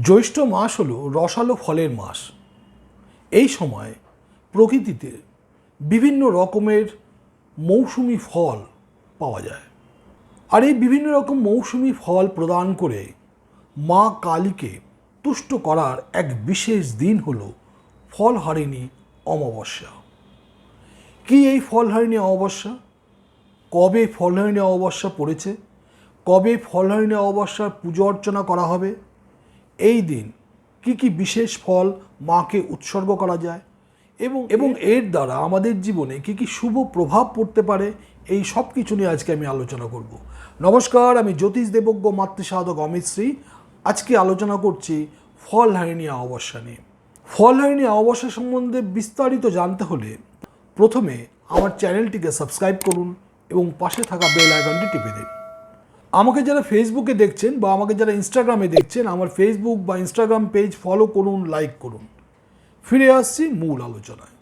জ্যৈষ্ঠ মাস হলো রসালো ফলের মাস। এই সময় প্রকৃতিতে বিভিন্ন রকমের মৌসুমি ফল পাওয়া যায়। আর এই বিভিন্ন রকম মৌসুমি ফল প্রদান করে মা কালীকে তুষ্ট করার এক বিশেষ দিন হলো ফলহারিণী অমাবস্যা। কি এই ফলহারিণী অমাবস্যা? কবে ফলহারিণী অমাবস্যা পড়েছে? কবে ফলহারিণী অমাবস্যার পুজো অর্চনা করা হবে? এই দিন কি কি বিশেষ ফল মাকে উৎসর্গ করা যায়? এবং এবং এর দ্বারা আমাদের জীবনে কি কি শুভ প্রভাব পড়তে পারে? এই সব কিছু নিয়ে আজকে আমি আলোচনা করব। নমস্কার, আমি জ্যোতিষ দেবজ্ঞ মাতৃসাধক অমিত শ্রী। আজকে আলোচনা করছি ফল ফলহারিণী অমাবস্যা নিয়ে। ফল ফলহারিণী অমাবস্যা সম্বন্ধে বিস্তারিত জানতে হলে প্রথমে আমার চ্যানেলটিকে সাবস্ক্রাইব করুন এবং পাশে থাকা বেল আইকনটি টিপে দিন। আমাকে যারা ফেসবুকে দেখছেন বা আমাকে যারা ইনস্টাগ্রামে দেখছেন, আমার ফেসবুক বা ইনস্টাগ্রাম পেজ ফলো করুন লাইক করুন। ফিরে আসছি মূল আলোচনায়।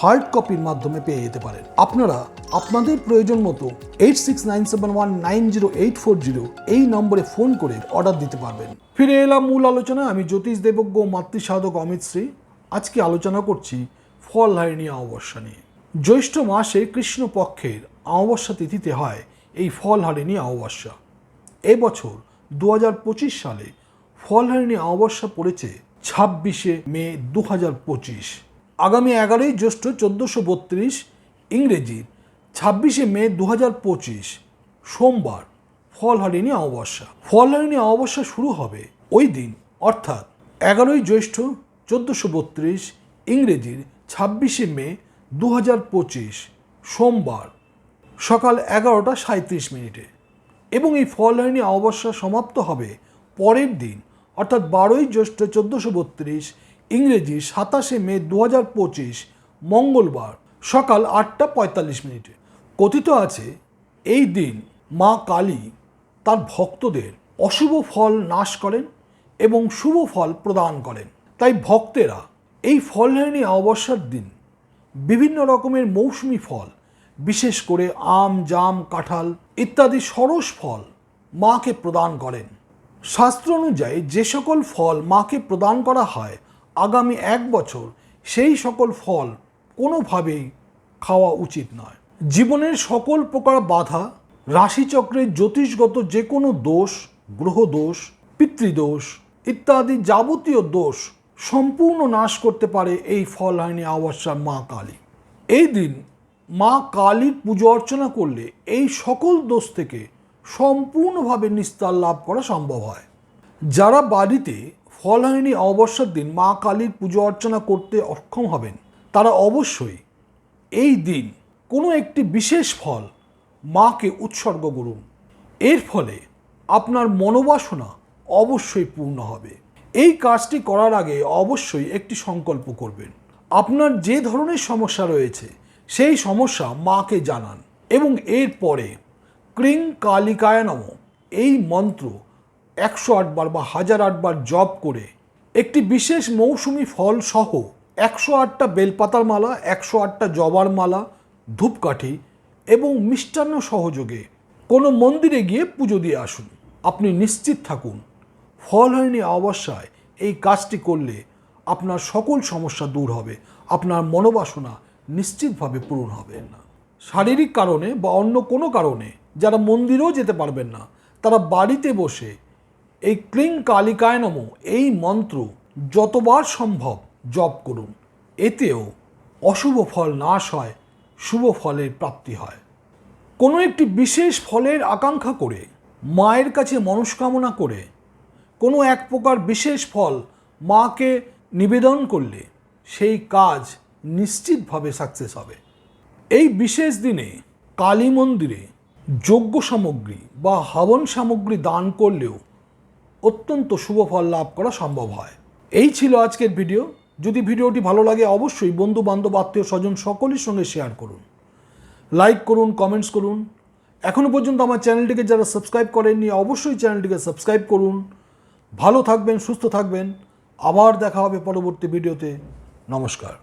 হার্ড কপির মাধ্যমে পেয়ে যেতে পারেন। আপনারা আপনাদের প্রয়োজন মতো eight six nine seven one nine zero eight four zero এই নম্বরে ফোন করে অর্ডার দিতে পারবেন। ফিরে এলাম মূল আলোচনা আমি জ্যোতিষ দেবজ্ঞ মাতৃসাধক অমিত শ্রী। আজকে আলোচনা করছি ফল হারিণী অমাবস্যা নিয়ে। জ্যৈষ্ঠ মাসে কৃষ্ণপক্ষের অমাবস্যা তিথিতে হয় এই ফল হারিণী অমাবস্যা। এবছর দু হাজার পঁচিশ সালে ফলহারিণী অমাবস্যা পড়েছে ছাব্বিশে মে দু হাজার পঁচিশ। আগামী এগারোই জ্যৈষ্ঠ চোদ্দোশো বত্রিশ ইংরেজির ছাব্বিশে মে দু হাজার পঁচিশ, সোমবার, ফলহারিণী অমাবস্যা। ফলহারিণী অমাবস্যা শুরু হবে ওই দিন, অর্থাৎ এগারোই জ্যৈষ্ঠ চোদ্দোশো বত্রিশ ইংরেজির, ছাব্বিশে মে দু হাজার পঁচিশ, সোমবার, সকাল এগারোটা সাঁত্রিশ মিনিটে। এবং এই ফলহারিণী অমাবস্যা সমাপ্ত হবে পরের দিন, অর্থাৎ বারোই জ্যৈষ্ঠ চোদ্দোশো বত্রিশ ইংরেজি সাতাশে মে দু হাজার পঁচিশ, মঙ্গলবার, সকাল আটটা পঁয়তাল্লিশ মিনিটে। কথিত আছে, এই দিন মা কালী তার ভক্তদের অশুভ ফল নাশ করেন এবং শুভ ফল প্রদান করেন। তাই ভক্তেরা এই ফলহারিণী অমাবস্যার দিন বিভিন্ন রকমের মৌসুমি ফল, বিশেষ করে আম, জাম, কাঁঠাল ইত্যাদি সরস ফল মাকে প্রদান করেন। শাস্ত্র অনুযায়ী যে সকল ফল মাকে প্রদান করা হয় আগামী এক বছর সেই সকল ফল কোনোভাবেই খাওয়া উচিত নয়। জীবনের সকল প্রকার বাধা, রাশিচক্রের জ্যোতিষগত যে কোনো দোষ গ্রহ দোষ পিতৃদোষ ইত্যাদি যাবতীয় দোষ সম্পূর্ণ নাশ করতে পারে এই ফল আইনি অমাবস্যার মা কালী। এই দিন মা কালীর পুজো অর্চনা করলে এই সকল দোষ থেকে সম্পূর্ণভাবে নিস্তার লাভ করা সম্ভব হয়। যারা বাড়িতে ফলহারিণী অবসর দিন মা কালীর পুজো অর্চনা করতে অক্ষম হবেন। তারা অবশ্যই এই দিন কোনো একটি বিশেষ ফল মাকে উৎসর্গ করুন। এর ফলে আপনার মনোবাসনা অবশ্যই পূর্ণ হবে। এই কাজটি করার আগে অবশ্যই একটি সংকল্প করবেন। আপনার যে ধরনের সমস্যা রয়েছে, সেই সমস্যা মাকে জানান এবং এরপরে ক্রিং কালিকায় নম এই মন্ত্র একশো আটবার বা হাজার আটবার জপ করে একটি বিশেষ মৌসুমি ফল সহ একশো আটটা বেলপাতার মালা, একশো আটটা জবার মালা, ধূপকাঠি এবং মিষ্টান্ন সহযোগে কোনো মন্দিরে গিয়ে পুজো দিয়ে আসুন। আপনি নিশ্চিত থাকুন, ফল হয়নি অমাবস্যায় এই কাজটি করলে আপনার সকল সমস্যা দূর হবে। আপনার মনোবাসনা নিশ্চিতভাবে পূরণ হবে না। শারীরিক কারণে বা অন্য কোনো কারণে যারা মন্দিরেও যেতে পারবেন না, তারা বাড়িতে বসে এই ক্লিং কালিকায় নম এই মন্ত্র যতবার সম্ভব জপ করুন। এতেও অশুভ ফল নাশ হয়, শুভ ফলের প্রাপ্তি হয়। কোনো একটি বিশেষ ফলের আকাঙ্ক্ষা করে, মায়ের কাছে মনস্কামনা করে, কোনো এক প্রকার বিশেষ ফল মাকে নিবেদন করলে, সেই কাজ নিশ্চিতভাবে সাকসেস হবে। এই বিশেষ দিনে কালী মন্দিরে যজ্ঞ সামগ্রী বা হাবন সামগ্রী দান করলেও অত্যন্ত শুভ ফল লাভ করা সম্ভব হয়। এই ছিল আজকের ভিডিও। যদি ভিডিওটি ভালো লাগে, অবশ্যই বন্ধু বান্ধব আত্মীয় স্বজন সকলের সঙ্গে শেয়ার করুন। লাইক করুন, কমেন্টস করুন। এখনও পর্যন্ত আমার চ্যানেলটিকে যারা সাবস্ক্রাইব করেননি, অবশ্যই চ্যানেলটিকে সাবস্ক্রাইব করুন। ভালো থাকবেন, সুস্থ থাকবেন। আবার দেখা হবে পরবর্তী ভিডিওতে। নমস্কার।